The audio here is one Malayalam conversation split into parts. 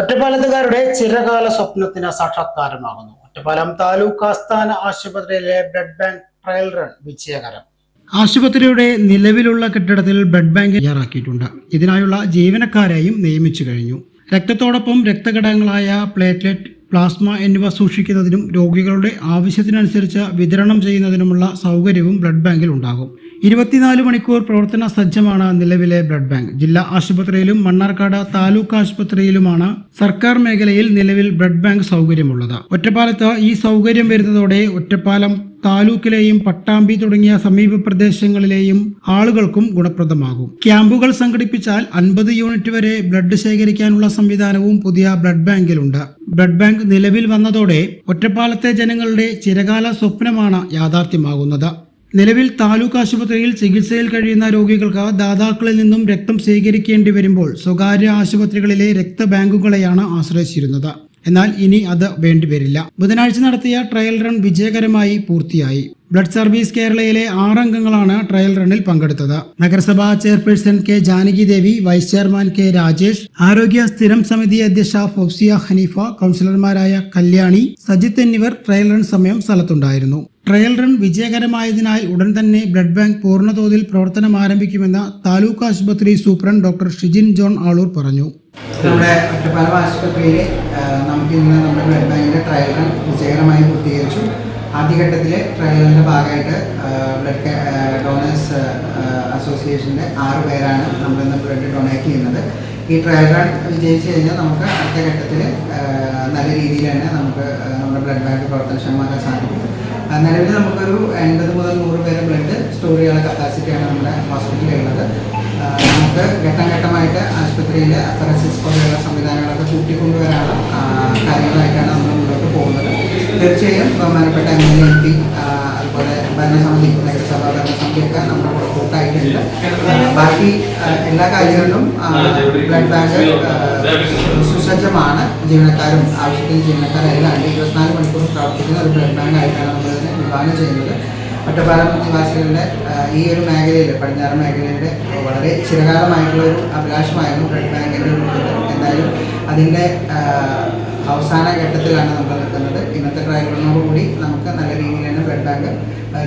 ഒറ്റപ്പാലത്തുകാരുടെ ചിരകാല സ്വപ്നത്തിന് സാക്ഷാത്കാരമാകുന്നു. ഒറ്റപ്പാലം താലൂക്ക് ആസ്ഥാന ആശുപത്രിയിലെ ബ്ലഡ് ബാങ്ക് ട്രയൽ റൺ വിജയകരം. ആശുപത്രിയുടെ നിലവിലുള്ള കെട്ടിടത്തിൽ ബ്ലഡ് ബാങ്ക് തയ്യാറാക്കിയിട്ടുണ്ട്. ഇതിനായുള്ള ജീവനക്കാരെയും നിയമിച്ചു കഴിഞ്ഞു. രക്തത്തോടൊപ്പം രക്തഘടകങ്ങളായ പ്ലേറ്റ്ലെറ്റ് പ്ലാസ്മ എന്നിവ സൂക്ഷിക്കുന്നതിനും രോഗികളുടെ ആവശ്യത്തിനനുസരിച്ച് വിതരണം ചെയ്യുന്നതിനുമുള്ള സൗകര്യവും ബ്ലഡ് ബാങ്കിൽ ഉണ്ടാകും. ഇരുപത്തിനാല് മണിക്കൂർ പ്രവർത്തന സജ്ജമാണ് നിലവിലെ ബ്ലഡ് ബാങ്ക്. ജില്ലാ ആശുപത്രിയിലും മണ്ണാർക്കാട് താലൂക്ക് ആശുപത്രിയിലുമാണ് സർക്കാർ മേഖലയിൽ നിലവിൽ ബ്ലഡ് ബാങ്ക് സൗകര്യമുള്ളത്. ഒറ്റപ്പാലത്ത് ഈ സൗകര്യം വരുന്നതോടെ ഒറ്റപ്പാലം താലൂക്കിലെയും പട്ടാമ്പി തുടങ്ങിയ സമീപ പ്രദേശങ്ങളിലെയും ആളുകൾക്കും ഗുണപ്രദമാകും. ക്യാമ്പുകൾ സംഘടിപ്പിച്ചാൽ അൻപത് യൂണിറ്റ് വരെ ബ്ലഡ് ശേഖരിക്കാനുള്ള സംവിധാനവും പുതിയ ബ്ലഡ് ബാങ്കിലുണ്ട്. ബ്ലഡ് ബാങ്ക് നിലവിൽ വന്നതോടെ ഒറ്റപ്പാലത്തെ ജനങ്ങളുടെ ചിരകാല സ്വപ്നമാണ് യാഥാർത്ഥ്യമാകുന്നത്. നിലവിൽ താലൂക്ക് ആശുപത്രിയിൽ ചികിത്സയിൽ കഴിയുന്ന രോഗികൾക്ക് ദാതാക്കളിൽ നിന്നും രക്തം സ്വീകരിക്കേണ്ടി വരുമ്പോൾ സ്വകാര്യ ആശുപത്രികളിലെ രക്തബാങ്കുകളെയാണ് ആശ്രയിച്ചിരുന്നത്. എന്നാൽ ഇനി അത് വേണ്ടിവരില്ല. ബുധനാഴ്ച നടത്തിയ ട്രയൽ റൺ വിജയകരമായി പൂർത്തിയായി. ബ്ലഡ് സർവീസ് കേരളയിലെ ആറംഗങ്ങളാണ് ട്രയൽ റണ്ണിൽ പങ്കെടുത്തത്. നഗരസഭാ chairperson K Janaki Devi vice chairman K Rajesh ആരോഗ്യ സ്ഥിരം സമിതി അധ്യക്ഷ ഫൗസിയ ഹനീഫ കൗൺസിലർമാരായ കല്യാണി സജിത്ത് എന്നിവർ ട്രയൽ റൺ സമയം സ്ഥലത്തുണ്ടായിരുന്നു. ട്രയൽ റൺ വിജയകരമായതിനാൽ ഉടൻ തന്നെ ബ്ലഡ് ബാങ്ക് പൂർണതോതിൽ പ്രവർത്തനം ആരംഭിക്കുമെന്ന് താലൂക്ക് ആശുപത്രി superintendent doctor Shijin John Aloor പറഞ്ഞു. നമ്മുടെ ഒറ്റപ്പാലം ആശുപത്രിയിൽ നമുക്ക് ഇന്ന് നമ്മുടെ ബ്ലഡ് ബാങ്കിന്റെ ട്രയൽ റൺ വിജയകരമായി പൂർത്തീകരിച്ചു. ആദ്യഘട്ടത്തിൽ ട്രയൽ റണ്ണിന്റെ ഭാഗമായിട്ട് ബ്ലഡ് ഡോണേഴ്സ് അസോസിയേഷന്റെ ആറ് പേരാണ് നമ്മളിന്ന് ബ്ലഡ് ഡൊണേറ്റ് ചെയ്യുന്നത്. ഈ ട്രയൽ റൺ വിജയിച്ചു കഴിഞ്ഞാൽ നമുക്ക് അടുത്ത ഘട്ടത്തിൽ നല്ല രീതിയിൽ തന്നെ നമുക്ക് നമ്മുടെ ബ്ലഡ് ബാങ്ക് പ്രവർത്തനക്ഷമമാക്കാൻ സാധിക്കും. നിലവിൽ നമുക്കൊരു എൺപത് മുതൽ നൂറ് പേര് ബ്ലഡ് സ്റ്റോർ ചെയ്യാനുള്ള കപ്പാസിറ്റിയാണ് നമ്മുടെ ഹോസ്പിറ്റലിൽ ഉള്ളത്. നമുക്ക് ഘട്ടം ഘട്ടമായിട്ട് ആശുപത്രിയിൽ ഫെറസിസ് പോലെയുള്ള സംവിധാനങ്ങളൊക്കെ കൂട്ടിക്കൊണ്ടുവരാനുള്ള കാര്യങ്ങളായിട്ടാണ് നമ്മൾ മുന്നോട്ട് പോകുന്നത്. തീർച്ചയായും ബഹുമാനപ്പെട്ട എം എൽ എം പി അതുപോലെ ഭരണസമിതി നഗരസഭാ ഭരണസമിതിയൊക്കെ നമ്മുടെ കൂടെ കൂട്ടായിട്ടുണ്ട്. ബാക്കി എല്ലാ കാര്യങ്ങളിലും ബ്ലഡ് ബാങ്ക് സുസജ്ജമാണ് ജീവനക്കാരും ആവശ്യത്തിന് ജീവനക്കാരെല്ലാം ഉണ്ട് ഇരുപത്തിനാല് മണിക്കൂർ പ്രവർത്തിക്കുന്ന ഒരു ബ്ലഡ് ബാങ്ക് ആയിട്ടാണ് വിഭാവനം ചെയ്യുന്നത്. ഒറ്റപ്പാലം നിവാസികളുടെ ഈ ഒരു മേഖലയിൽ പടിഞ്ഞാറ് മേഖലയുടെ വളരെ ചിരകാലമായിട്ടുള്ള ഒരു അഭിലാഷമായിരുന്നു ബ്ലഡ് ബാങ്കിന്റെ ഒരു. എന്തായാലും അതിന്റെ അവസാന ഘട്ടത്തിലാണ് നമ്മൾ നിൽക്കുന്നത്. ഇന്നത്തെ ട്രയലുകളോടുകൂടി നമുക്ക് നല്ല രീതിയിൽ തന്നെ ബ്ലഡ് ബാങ്ക്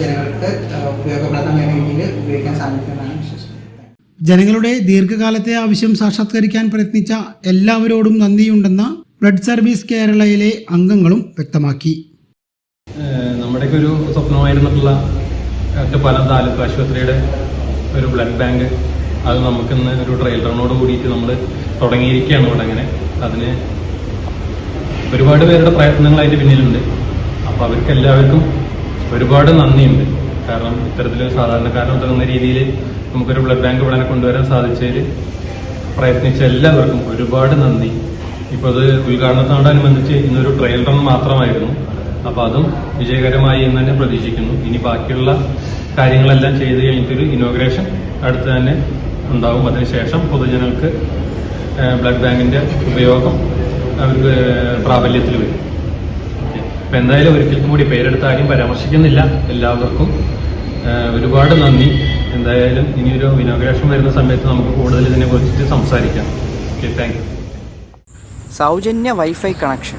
ജനങ്ങൾക്ക് ഉപയോഗപ്രദമായ രീതിയിൽ ഉപയോഗിക്കാൻ സാധിക്കുന്നതാണ് വിശ്വസിക്കുന്നത്. ജനങ്ങളുടെ ദീർഘകാലത്തെ ആവശ്യം സാക്ഷാത്കരിക്കാൻ പ്രയത്നിച്ച എല്ലാവരോടും നന്ദിയുണ്ടെന്ന് ബ്ലഡ് സർവീസ് കേരളയിലെ അംഗങ്ങളും വ്യക്തമാക്കി. നമ്മുടെയൊക്കെ ഒരു സ്വപ്നമായിരുന്നിട്ടുള്ള ഒറ്റപ്പാലം താലൂക്ക് ആശുപത്രിയുടെ ഒരു ബ്ലഡ് ബാങ്ക് അത് നമുക്കിന്ന് ഒരു ട്രയൽ റണ്ണോട് കൂടിയിട്ട് നമ്മൾ തുടങ്ങിയിരിക്കുകയാണ് ഇവിടെ അങ്ങനെ. അതിന് ഒരുപാട് പേരുടെ പ്രയത്നങ്ങൾ അതിന്റെ പിന്നിലുണ്ട്. അപ്പോൾ അവർക്ക് എല്ലാവർക്കും ഒരുപാട് നന്ദിയുണ്ട്. കാരണം ഇത്തരത്തിൽ സാധാരണക്കാരൻ ഉതകുന്ന രീതിയിൽ നമുക്കൊരു ബ്ലഡ് ബാങ്ക് ഇവിടെ കൊണ്ടുവരാൻ സാധിച്ചതിൽ പ്രയത്നിച്ച എല്ലാവർക്കും ഒരുപാട് നന്ദി. ഇപ്പോൾ അത് ഉദ്ഘാടനത്തോടനുബന്ധിച്ച് ഇന്നൊരു ട്രയൽ റൺ മാത്രമായിരുന്നു. അപ്പോൾ അതും വിജയകരമായി എന്ന് തന്നെ പ്രതീക്ഷിക്കുന്നു. ഇനി ബാക്കിയുള്ള കാര്യങ്ങളെല്ലാം ചെയ്ത് കഴിഞ്ഞിട്ടൊരു ഇനോഗ്രേഷൻ അടുത്ത് തന്നെ ഉണ്ടാവും. അതിനുശേഷം പൊതുജനങ്ങൾക്ക് ബ്ലഡ് ബാങ്കിന്റെ ഉപയോഗം അവർക്ക് പ്രാബല്യത്തിൽ വരും. അപ്പൊ എന്തായാലും ഒരിക്കലും കൂടി പേരെടുത്ത് ആരും പരാമർശിക്കുന്നില്ല. എല്ലാവർക്കും ഒരുപാട് നന്ദി. എന്തായാലും ഇനിയൊരു ഇനോഗ്രേഷൻ വരുന്ന സമയത്ത് നമുക്ക് കൂടുതൽ ഇതിനെ കുറിച്ചിട്ട് സംസാരിക്കാം. ഓക്കെ താങ്ക് സൗജന്യ വൈഫൈ കണക്ഷൻ.